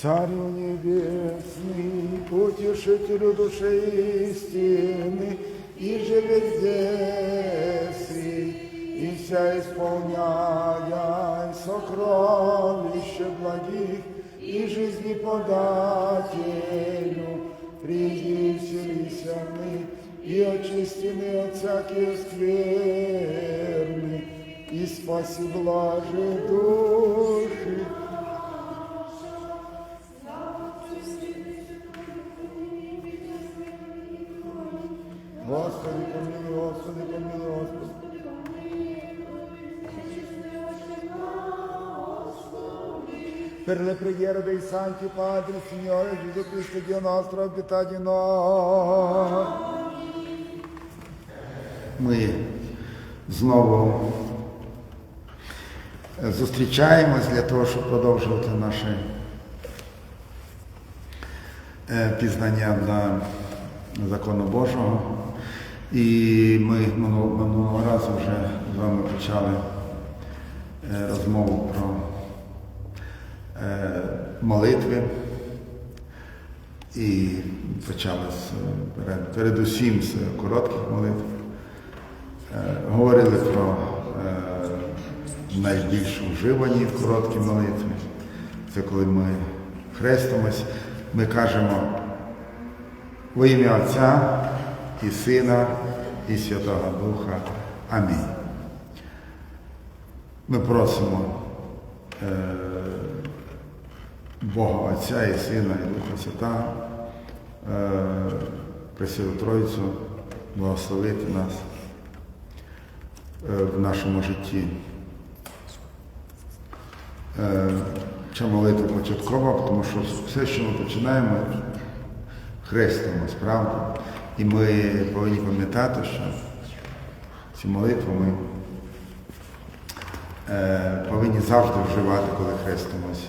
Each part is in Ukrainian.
Царю небесный, утешителю души истины, и же везде си, и вся исполняя сокровище благих, и жизни подателю, приди вселися мы, и очисти мы от всякие скверны, и спаси блаже души. помилуй, Господи. Per le preghiere dei santi padri, Signore Gesù Cristo, Dio nostro, di noi. Ми знову зустрічаємось для того, щоб продовжувати наше е, пізнання на закону Божого. І ми минулого, разу вже з вами почали е, розмову про е, молитви. І почали з, передусім з коротких молитв. Е, Говорили про найбільш вживані короткі молитви. Це коли ми хрестимось, ми кажемо во ім'я Отця і Сина і Святого Духа. Амінь. Ми просимо е, Бога Отця і Сина і Духа Святого, е, Пресвяту Тройцю, благословити нас е, в нашому житті. Е, Ця молитва початкова, тому що все, що ми починаємо, хрестимось, правда? І ми повинні пам'ятати, що цю молитву ми е, повинні завжди вживати, коли хрестимося.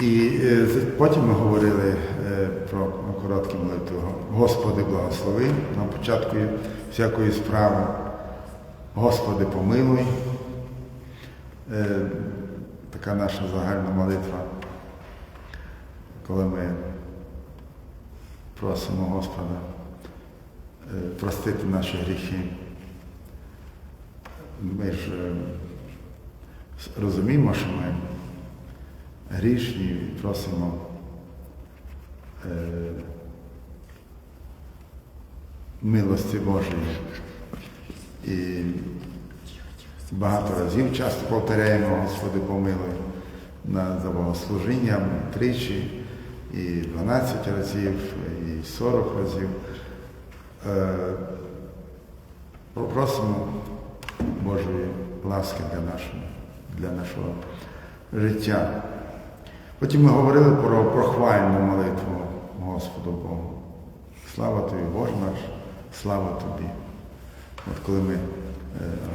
І е, потім ми говорили е, про короткі молитви. Господи, благослови на початку всякої справи. Господи, помилуй. Така наша загальна молитва, коли ми просимо Господа простити наші гріхи. Ми ж е, розуміємо, що ми грішні і просимо е, милості Божої. І багато разів часто повторяємо, Господи, помилуй на за богослужінням тричі, і 12 разів, і 40 разів. Е, Просимо Божої ласки для нашого, для нашого життя. Потім ми говорили про прохвальну молитву Господу Богу. Слава тобі, Боже наш, слава тобі. От коли ми е,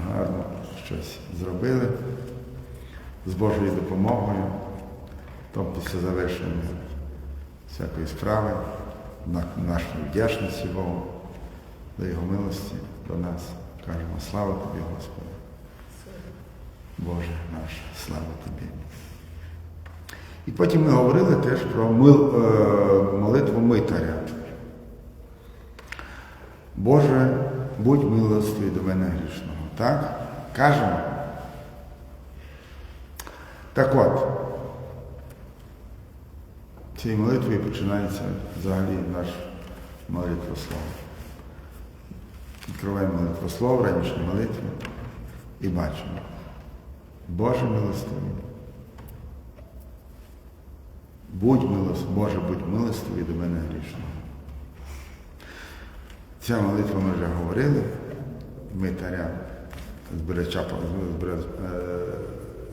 гарно щось зробили з Божою допомогою, то після завершення всякої справи, нашої вдячності Богу, до Його милості до нас кажемо слава тобі, Господи. Боже наш, слава тобі. І потім ми говорили теж про мил, е, молитву митаря. Боже, будь милостивий до мене грішного. Так? Кажемо. Так от, цією молитвою починається взагалі наш молитвослов. Відкриваємо молитвослов, ранішню молитву і бачимо. Боже милостивий. Будь милостивий, Боже, будь милостивий до мене грішного. Ця молитва ми вже говорили, митаря, збирача, е,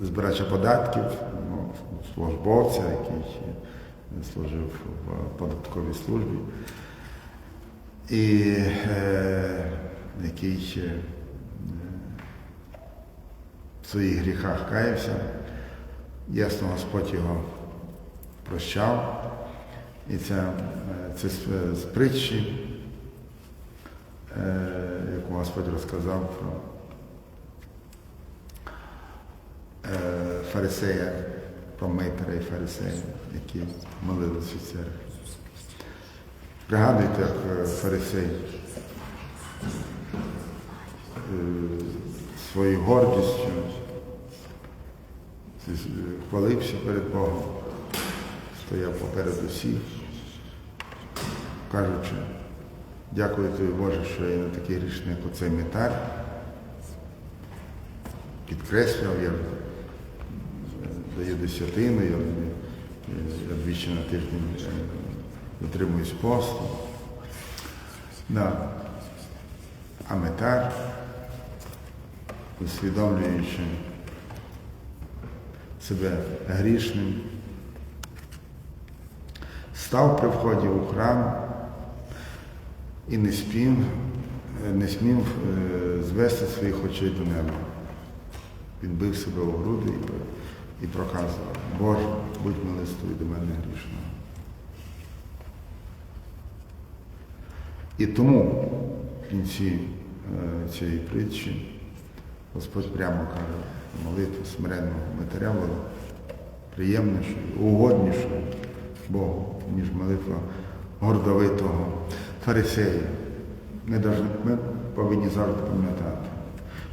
збирача податків, ну, службовця, який служив в податковій службі, і е, який е, в своїх гріхах каявся. Ясно, Господь його прощав. І це, е, це з, з притчі, е, яку Господь розказав про е, фарисея про Митра і фарисеїв, які молилися в церкві. Пригадуйте, як е, фарисей своєю гордістю з- хвалився перед Богом, стояв поперед усіх, кажучи, дякую тобі, Боже, що я не такий грішний, як оцей метар. Підкреслював, я е, даю десятину, я, я двічі на тиждень е, дотримуюсь посту. Да. А метар, усвідомлюючи себе грішним, став при вході у храм і не спів, не смів е, звести своїх очей до неба. Він бив себе у груди і, проказував, Боже, будь милостивий до мене грішного. І тому в кінці е, цієї притчі Господь прямо каже, молитва смиренного митаря була приємнішою, угоднішою Богу, ніж молитва гордовитого фарисея. Ми повинні завжди пам'ятати,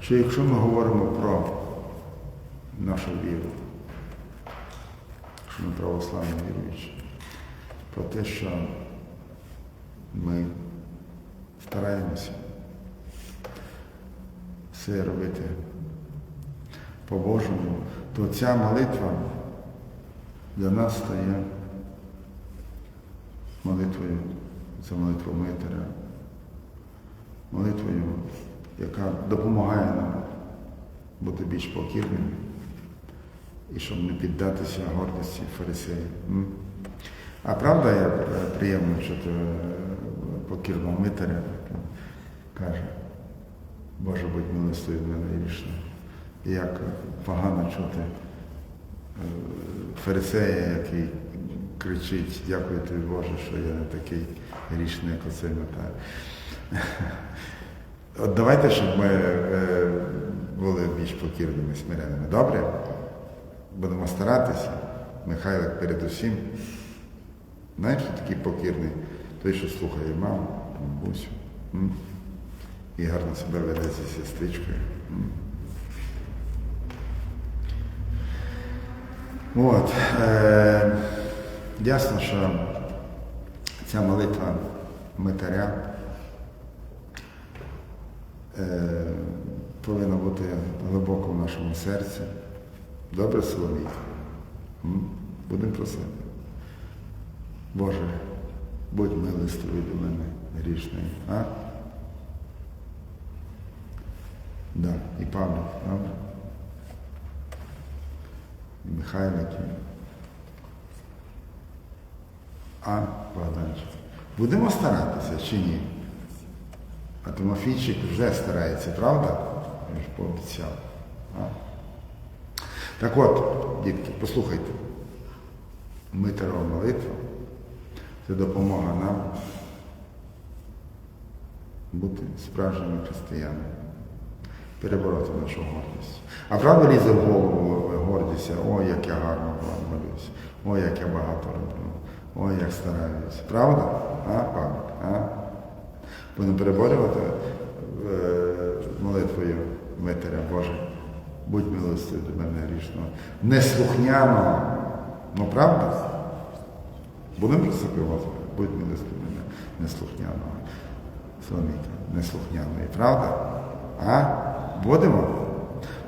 що якщо ми говоримо про нашу віру, що ми православні віруючі, про те, що ми стараємося все робити по-божому, то ця молитва для нас стає молитвою, це молитва Митаря, молитвою, яка допомагає нам бути більш покірними і щоб не піддатися гордості фарисеїв. А правда, як е, приємно чути е, покірного митаря, каже, Боже, будь милостивий до мене грішно. Як погано чути е, фарисея, який кричить, дякую тобі, Боже, що я не такий грішний, як оцей митар. От давайте, щоб ми е, були більш покірними, смиреними. Добре? Будемо старатися. Михайлик передусім. Знаєш, хто такий покірний? Той, що слухає маму, бабусю. І гарно себе веде зі сестричкою. От. Е, ясно, що ця молитва митаря е, повинна бути глибоко в нашому серці. Добре, Соломій? М? Будемо просити. Боже, будь милостивий до мене грішний. А? Да, і Павло, правда? І Михайлик. А, Богданчик. Будемо старатися чи ні? А Тимофійчик вже старається, правда? Я ж пообіцяв. А? Так от, дітки, послухайте. Митерова молитва це допомога нам бути справжніми християнами, перебороти нашу гордість. А правда лізе в голову гордість, ой, як я гарно молюсь, ой, як я багато роблю, ой, як стараюсь. Правда? А, Павло? А? Будемо переборювати е, молитвою Митаря Боже. Будь милостивий до мене грішного, неслухняного. Ну правда? Будемо Господи, будь милостивий мене неслухняного. Соломійка, неслухняної. Правда? А? Будемо?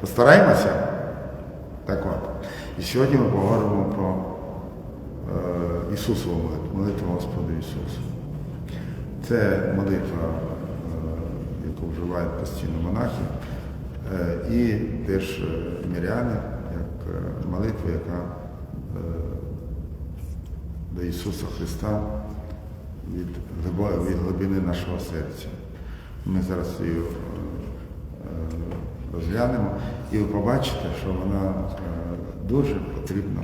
Постараємося? Так от. І сьогодні ми поговоримо про е, Ісусову молитву, молитву Господу Ісусу. Це молитва, е, яку вживають постійно монахи, е, і теж е, миряни, як е, молитва, яка е, до Ісуса Христа від, від глибини нашого серця. Ми зараз її е, розглянемо, і ви побачите, що вона е, дуже потрібна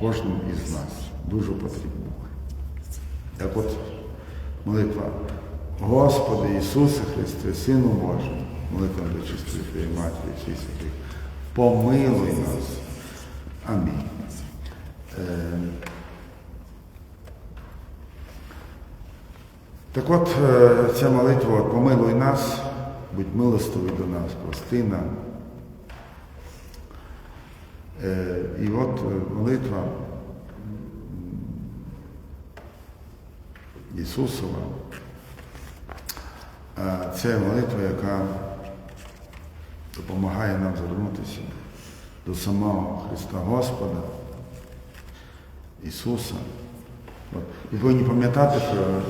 кожному із нас. Дуже потрібна. Так от, молитва. Господи Ісусе Христе, Сину Божий, молитва до чистої Твоєї Матері, всіх святих, помилуй нас. Амінь. Е, Так от е, ця молитва помилуй нас, будь милостивий до нас, прости нам. Е, І от е, молитва Ісусова. Це молитва, яка допомагає нам звернутися до самого Христа Господа, Ісуса. І повинні пам'ятати про е,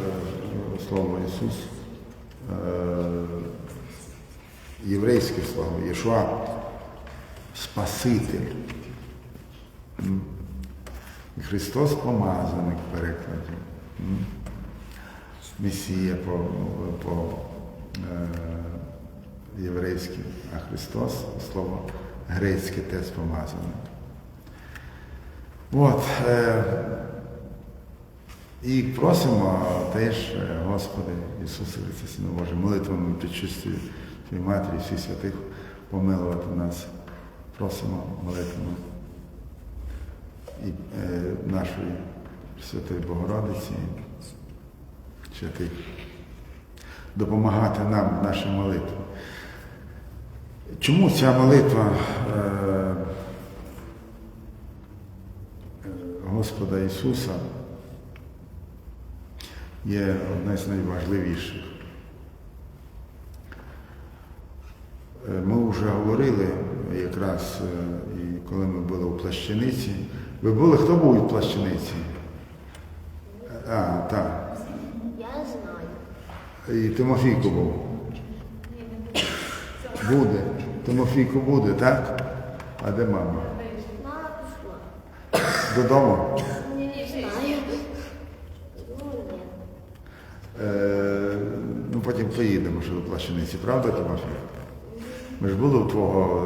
слово Ісус, єврейське слово, Єшуа, Спаситель. Христос помазаник в перекладі. Месія по, по е, єврейськи, а Христос слово грецьке теж помазаник. От, е, і просимо теж, е, Господи, Ісусе Христе, Сину Боже, молитвами причистої Твоїй Матері, всіх святих помилувати нас. Просимо молитвами і е, нашої Святої Богородиці, святих, допомагати нам в нашій молитві. Чому ця молитва е, Господа Ісуса є одна з найважливіших? Ми вже говорили якраз, е, і коли ми були у плащаниці. Ви були, хто був у плащаниці? А, так. Я знаю. І Тимофійко був. Буде. Тимофійко буде, так? А де мама? Мама пішла. Додому? Не знаю. Ну. Е, ну, потім поїдемо ще до плащаниці, правда, Тимофій? Ми ж були у твого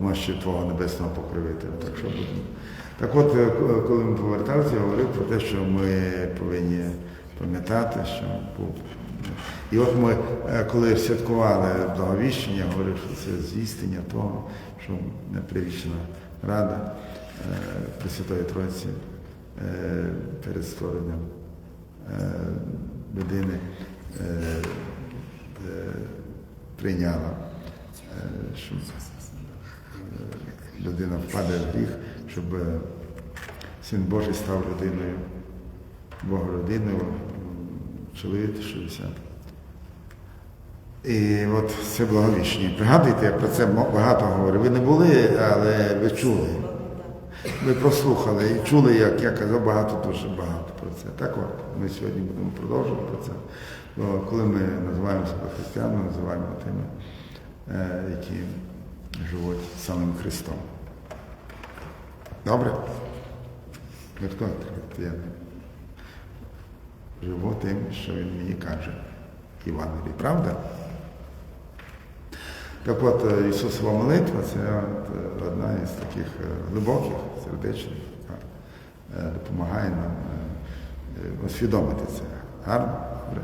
е, мощі твого небесного покровителя, так що будемо. Так от, е, коли ми поверталися, я говорив про те, що ми повинні пам'ятати, що був. І от ми, е, коли святкували благовіщення, я говорив, що це здійснення того, що непривічна рада Пресвятої Тройці перед створенням людини прийняла, е, що е, людина впаде в гріх, щоб е, Син Божий став людиною, Богородиною, чоловік 60. І от це благовіщення. Пригадуєте, я про це багато говорив. Ви не були, але ви чули. Ви прослухали і чули, як я казав багато, дуже багато про це. Так от, ми сьогодні будемо продовжувати про це. Бо коли ми називаємо себе християнами, називаємо тими, які живуть самим Христом. Добре? Я живу тим, що він мені каже. Івангелій, правда? Так от е, Ісусова молитва це е, одна із таких е, глибоких, сердечних, яка е, допомагає нам е, е, усвідомити це. Гарно? Добре?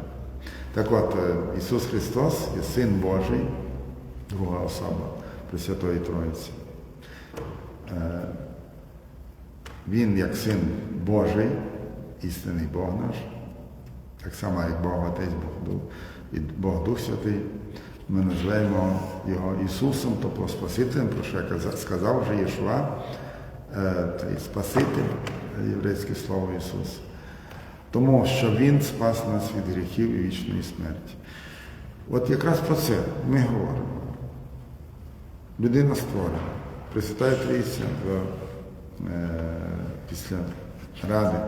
Так от, е, Ісус Христос є Син Божий, друга особа Пресвятої Троїці. Е, Він як Син Божий, істинний Бог наш, так само, як Бог Отець, Бог Дух і Бог Дух Святий, ми називаємо його Ісусом, тобто Спасителем, про що я сказав вже Єшуа, е, Спаситель, єврейське слово Ісус. Тому що Він спас нас від гріхів і вічної смерті. От якраз про це ми говоримо. Людина створена. Пресвятає Трійця е, після ради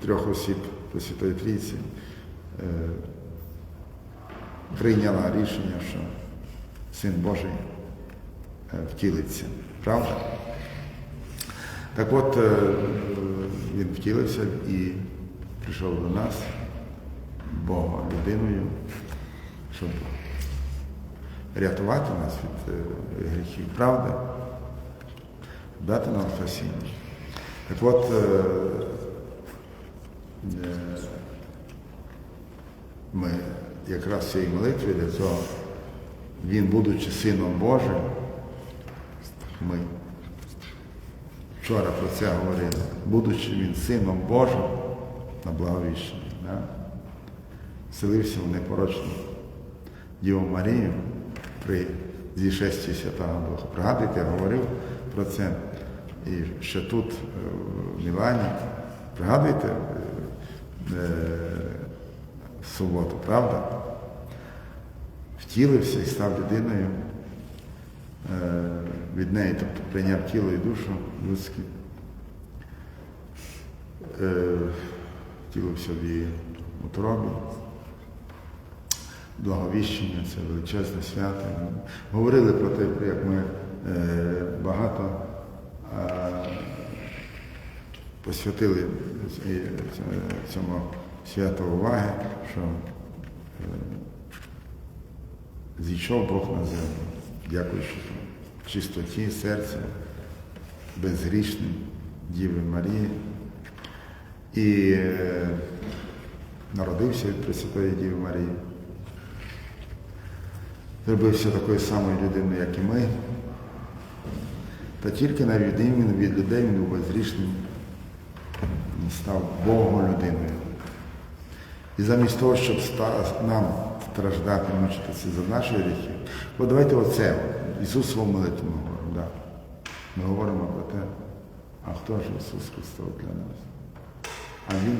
трьох осіб Пресвятої Трійці е, прийняла рішення, що Син Божий е, втілиться. Правда? Так от він втілився і прийшов до нас, Бога людиною, щоб рятувати нас від е, гріхів. Правда? Дати нам спасіння. Так от е, е, ми якраз цій молитві для цього, він, будучи Сином Божим, ми вчора про це говорили, будучи він сином Божим на благовіщенні, да? селився в непорочну Діву Марію при зішесті Святого Духа. Пригадуєте, я говорив про це і ще тут, е, в Мілані. Пригадуєте е, е, в суботу, правда? Втілився і став людиною е, від неї, тобто прийняв тіло і душу людські. Е, Втілився в її утробі. Благовіщення, це величезне свято. Говорили про те, як ми е, багато посвятили цьому святу уваги, що е, зійшов Бог на землю, дякуючи чистоті серця, безгрішним Діви Марії. І е, народився від Пресвятої Діви Марії. Зробився такою самою людиною, як і ми. Та тільки на відміну від людей він був безгрішним, він став Богом людиною. І замість того, щоб нам страждати, мучитися за наші гріхи, бо давайте оце, Ісус в своєму ми говоримо. Да. Ми говоримо про те, а хто ж Ісус Христос для нас? А Він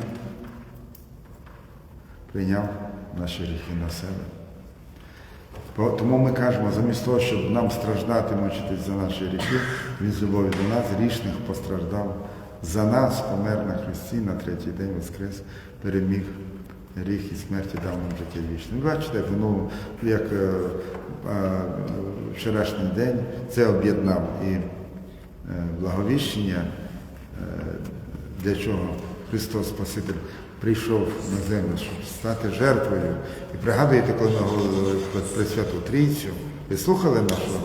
прийняв наші гріхи на себе. Тому ми кажемо, замість того, щоб нам страждати, мучитись за наші гріхи, він з любові до нас, грішних, постраждав за нас, помер на Христі, на третій день воскрес, переміг гріх і смерті дав нам життя вічне. Бачите, як як е, е, вчорашній день це об'єднав і е, благовіщення, е, для чого Христос Спаситель прийшов на землю, щоб стати жертвою. І пригадуєте, коли ми говорили про Пресвяту Трійцю, ви слухали нашу,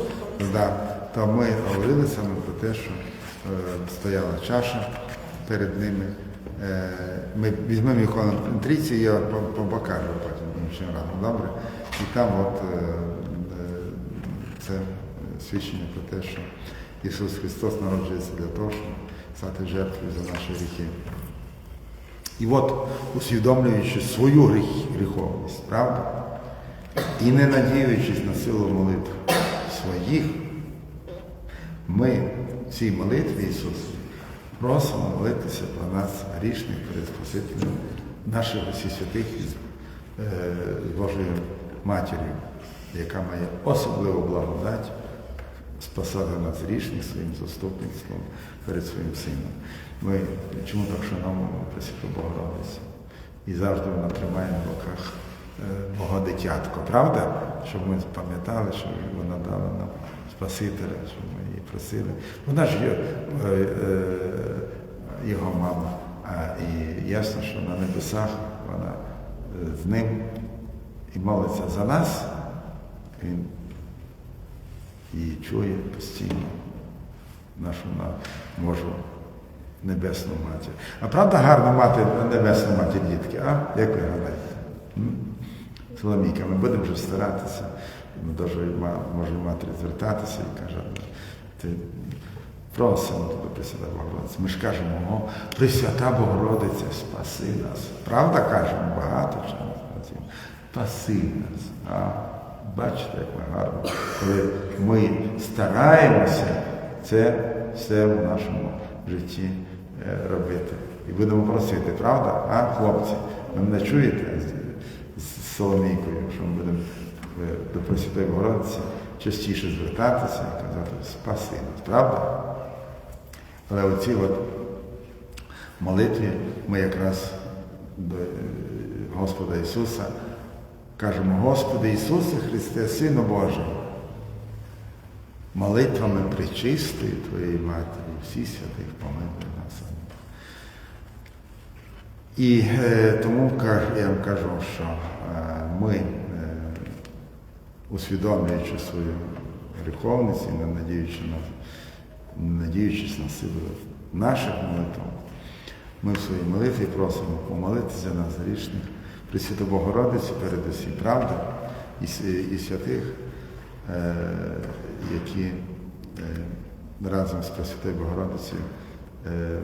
да, то ми говорили саме про те, що е, стояла чаша перед ними. Е, ми візьмемо ікону Трійці, я по- по- покажу потім іншим разом, добре? І там от е, е, це свідчення про те, що Ісус Христос народжується для того, щоб стати жертвою за наші гріхи. І от, усвідомлюючи свою гріх- гріховність, правда? І не надіючись на силу молитв своїх, ми в цій молитві Ісуса просимо молитися про нас грішних перед Спасителем наших усіх святих із е, Божою Матір'ю, яка має особливу благодать спасати нас грішних своїм заступництвом перед своїм сином. Ми чому так шановуємо Пресвяту Богородицю? І завжди вона тримає на руках е, Бога дитятко, правда? Щоб ми пам'ятали, що вона дала нам Спасителя, щоб ми її просили. Вона ж є е, е, його мама. А, і ясно, що на небесах вона е, з ним і молиться за нас. Він і чує постійно нашу на Божу небесну матір. А правда гарно мати небесну матір дітки, а? Як ви гадаєте? Соломійка, ми будемо вже старатися. Ми до Божої матері звертатися і каже, ти просимо тебе, Пресвята Богородиця. Ми ж кажемо, о, Пресвята Богородиця, спаси нас. Правда кажемо багато чого. Спаси нас. А? Бачите, як ми гарно, коли ми стараємося це все в нашому житті е, робити. І будемо просити, правда? А, хлопці, ви мене чуєте з, Соломійкою, що ми будемо е, до Пресвятої Богородиці частіше звертатися і казати спаси нас, правда? Але оці от молитві ми якраз до е, Господа Ісуса кажемо, Господи Ісусе Христе, Сину Божий, молитвами причистої Твоєї Матері, всі святих помилуй нас. І е, тому я вам кажу, що е, ми, е, усвідомлюючи свою гріховність і не надіючи на, надіючись на силу наших молитв, ми в своїй молитві просимо помолитися нас грішних, Пресвяту Богородицю передусім, правда, і, і святих, е, які е, разом з Пресвятою Богородицею е,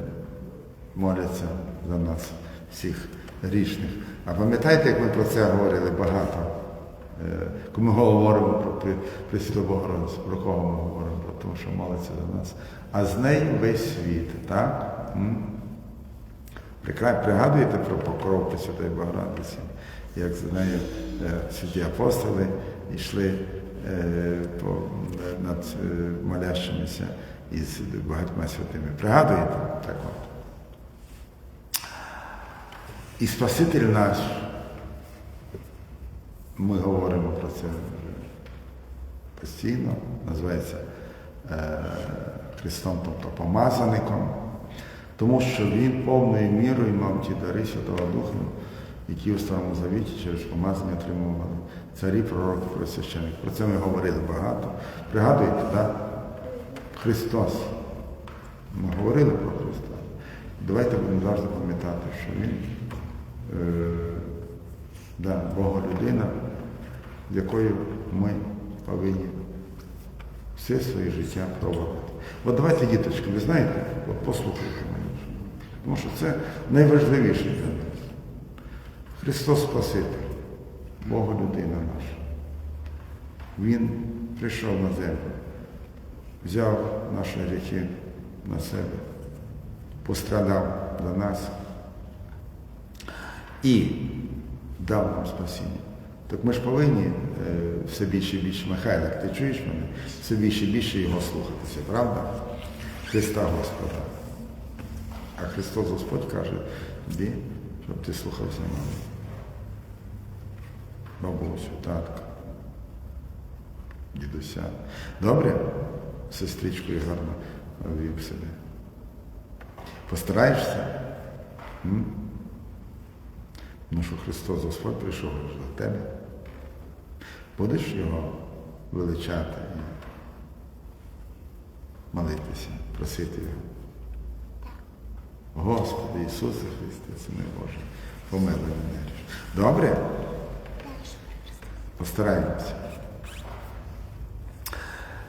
моляться за нас всіх грішних. А пам'ятаєте, як ми про це говорили багато? Е, Коли ми говоримо про Пресвяту Богородицю, про кого ми говоримо? Про те, що молиться за нас. А з нею весь світ, так? Пригадуєте про покров Пресвятої Богородиці, як за нею е, святі апостоли йшли е, по, над е, молящимися із багатьма святими. Пригадуєте? Так от. І Спаситель наш, ми говоримо про це постійно, називається е, Христом, тобто помазаником, тому що Він повною мірою мав ті дари Святого Духа, які у Старому Завіті через помазання отримували царі, пророки, просвященники. Про це ми говорили багато. Пригадуєте, так? Христос. Ми говорили про Христа. Давайте будемо завжди пам'ятати, що Він е, да, Бога людина, якою ми повинні все своє життя проводити. От давайте, діточки, ви знаєте, от послухайте мене. Тому що це найважливіше для нас. Христос Спаситель, Бога людина наша. Він прийшов на землю, взяв наші гріхи на себе, пострадав за нас і дав нам спасіння. Так ми ж повинні е, все більше і більше, Михайлик, ти чуєш мене? Все більше і більше його слухатися, правда? Христа Господа. А Христос Господь каже тобі, щоб ти слухався мене. Бабусю, татка, дідуся. Добре? Сестричкою гарно вів себе. Постараєшся? Ну що Христос Господь прийшов до тебе. Будеш його величати і молитися, просити його. Господи Ісусе Христе, Сине Боже, помилуй мене. Добре? Постараємося.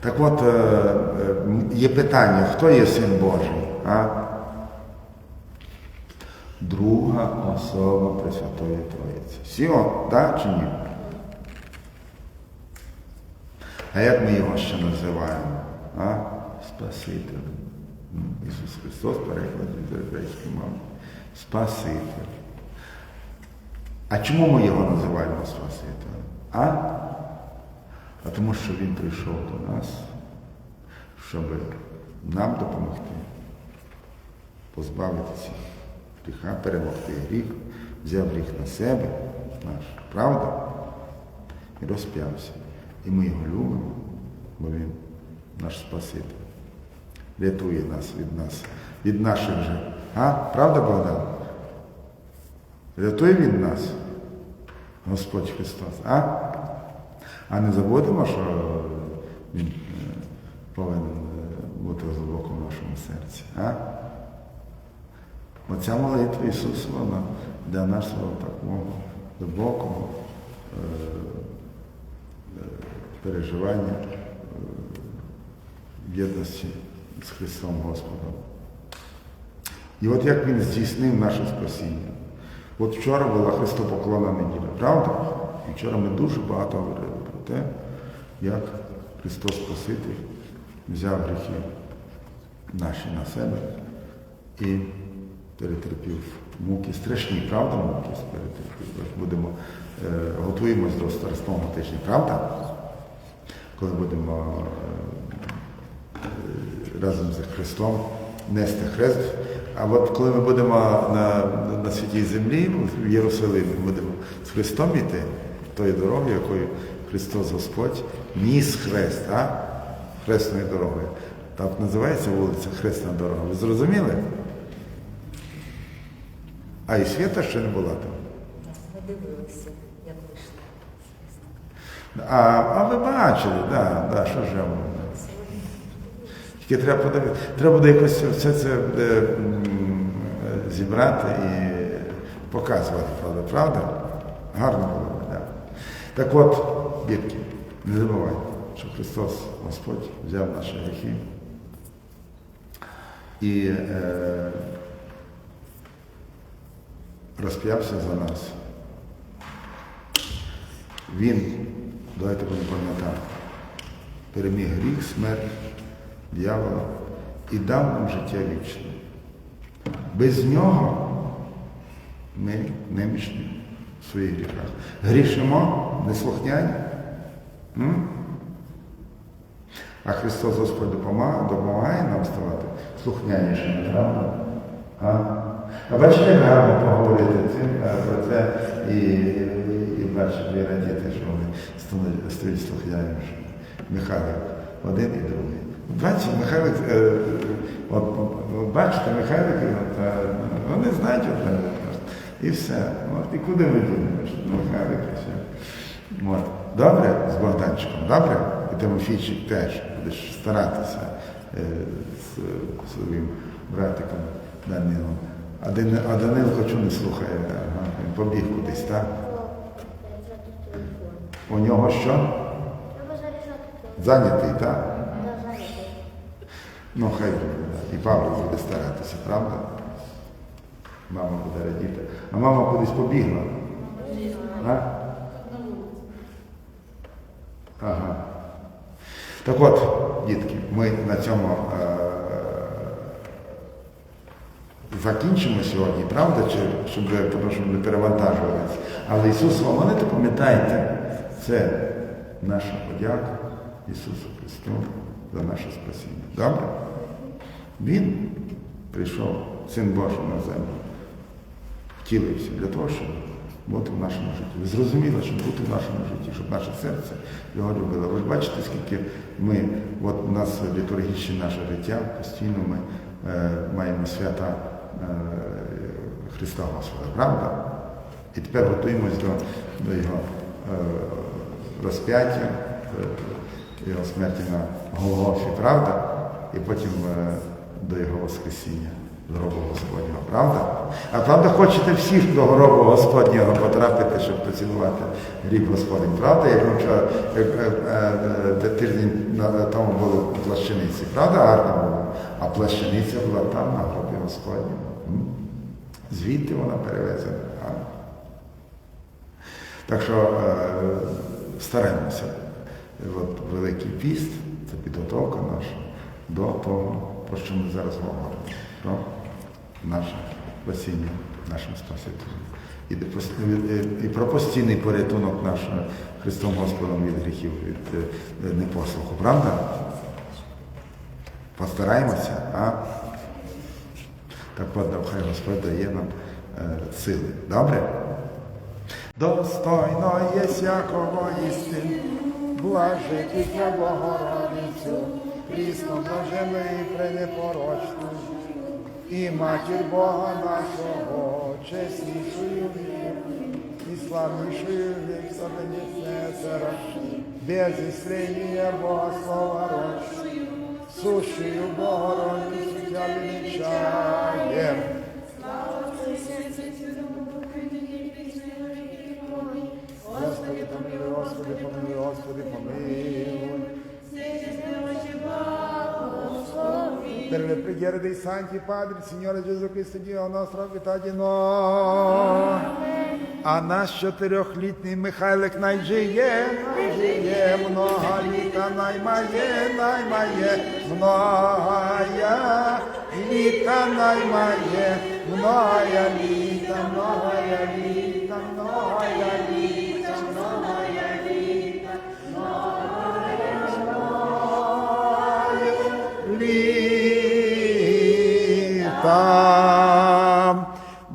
Так от, е, е, є питання, хто є син Божий? А? Друга особа Пресвятої Троїці. Всі от, так чи ні? А як ми його ще називаємо? А? Спаситель. Ісус Христос переклад від єврейської мови. Спаситель. А чому ми його називаємо Спасителем? А? А тому що Він прийшов до нас, щоб нам допомогти позбавитися гріха, перемогти гріх, взяв гріх на себе, наш, правда? І розп'явся. І ми його любимо, бо він наш Спаситель. Рятує нас від нас, від наших же. А? Правда, Богдан? Рятує від нас Господь Христос. А? А не забудемо, що Він е, повинен е, бути глибоко в нашому серці. А? Оця молитва Ісуса, вона для нашого такого глибокого е, е, переживання е, єдності з Христом Господом. І от як Він здійснив наше спасіння. От вчора була Христопоклонна неділя, правда? І вчора ми дуже багато говорили про те, як Христос Спаситель взяв гріхи наші на себе і перетерпів муки. Страшні, правда, муки перетерпів. Будемо, е, готуємось до старостного тижня, правда? Коли будемо е, разом з Христом нести хрест. А от коли ми будемо на, на святій землі, в Єрусалимі, ми будемо з Христом йти, тою дорогою, якою Христос Господь ніс хрест, а? хресною дорогою. Так називається вулиця Хресна дорога. Ви зрозуміли? А і свята ще не була там. Ми дивилися, як вийшли. А, а ви бачили, да, да, що ж я вам. Тільки треба подивитися. Треба буде якось все це е, зібрати і показувати, правда, правда? Гарно було, б, да. Так от, дітки, не забувайте, що Христос Господь взяв наші гріхи і е, розп'явся за нас. Він, давайте будемо пам'ятати, переміг гріх, смерть, дьявола і дав нам життя вічне. Без нього ми немічні в своїх гріхах. Грішимо, неслухняні. М? А Христос Господь допомагає, допомагає нам ставати слухнянішими, правда? А? а бачите, гарно поговорити цим, е, про це і, і, бачите, радіти, що вони стають слухнянішими. Михайлик, один і другий. Бачите, Михайлик, е, е, от, бачите, Михайлик, от, вони знають одне. І все. От, і куди ви думаєте? що Михайлик і все. От. Добре з Богданчиком, добре? І Тимофійчик теж будеш старатися е, з своїм братиком Данилом. А, Дани- а Данилко чому не слухає? Ага, він побіг кудись, так? У нього що? Зайнятий, так? Ну, хай буде. І Павло буде старатися, правда? Мама буде радіти. А мама кудись побігла. А? Ага. Так от, дітки, ми на цьому е- закінчимо сьогодні, правда? Чи, щоб, ви- що ми перевантажувалися. Але Ісус, говорите, пам'ятайте, це наша подяка Ісусу Христу за наше спасіння. Добре? Він прийшов, Син Божий на землю, втілився для того, щоб бути в нашому житті. Ви зрозуміли, щоб бути в нашому житті, щоб наше серце його любило. Ви ж бачите, скільки ми, от у нас літургічне наше життя, постійно ми е, маємо свята е, Христа Господа, правда? І тепер готуємось до, до його е, розп'яття, е, його смерті на Голгофі, правда? І потім е, до його Воскресіння, до гробу Господнього, правда? А правда, хочете всіх до гробу Господнього потрапити, щоб поцілувати гріб Господень, правда? Як ми вчора е, е, тиждень тому були у плащаниці, правда, гарно було? А плащаниця була там, на гробі Господньому. Звідти вона перевезена. Так що стараємося. От Великий піст це підготовка наша до того, про що ми зараз говоримо, про наше спасіння, нашим Спасителем. І, про постійний порятунок нашого Христом Господом від гріхів, від е, непослуху. Правда? Постараємося, а? Так от, хай Господь дає нам е, сили. Добре? Достойно є всякого істин, блажитися Богородицю, прісно блаженою і пренепорочну, і матір Бога нашого, чеснішою і славнішою вік Сатаніснесера, без істрення Бога слова рочну, сущою Богородицю величаєм. Per le preghiere dei santi padri, Signore Gesù Cristo, Dio nostro, abitati noi. А наш чотирьохлітній Михайлик найжиє, найжиє, много літа наймає, наймає, многая літа наймає, многая літа, многая літа,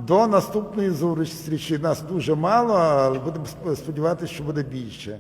До наступної зустрічі нас дуже мало, але будемо сподіватися, що буде більше.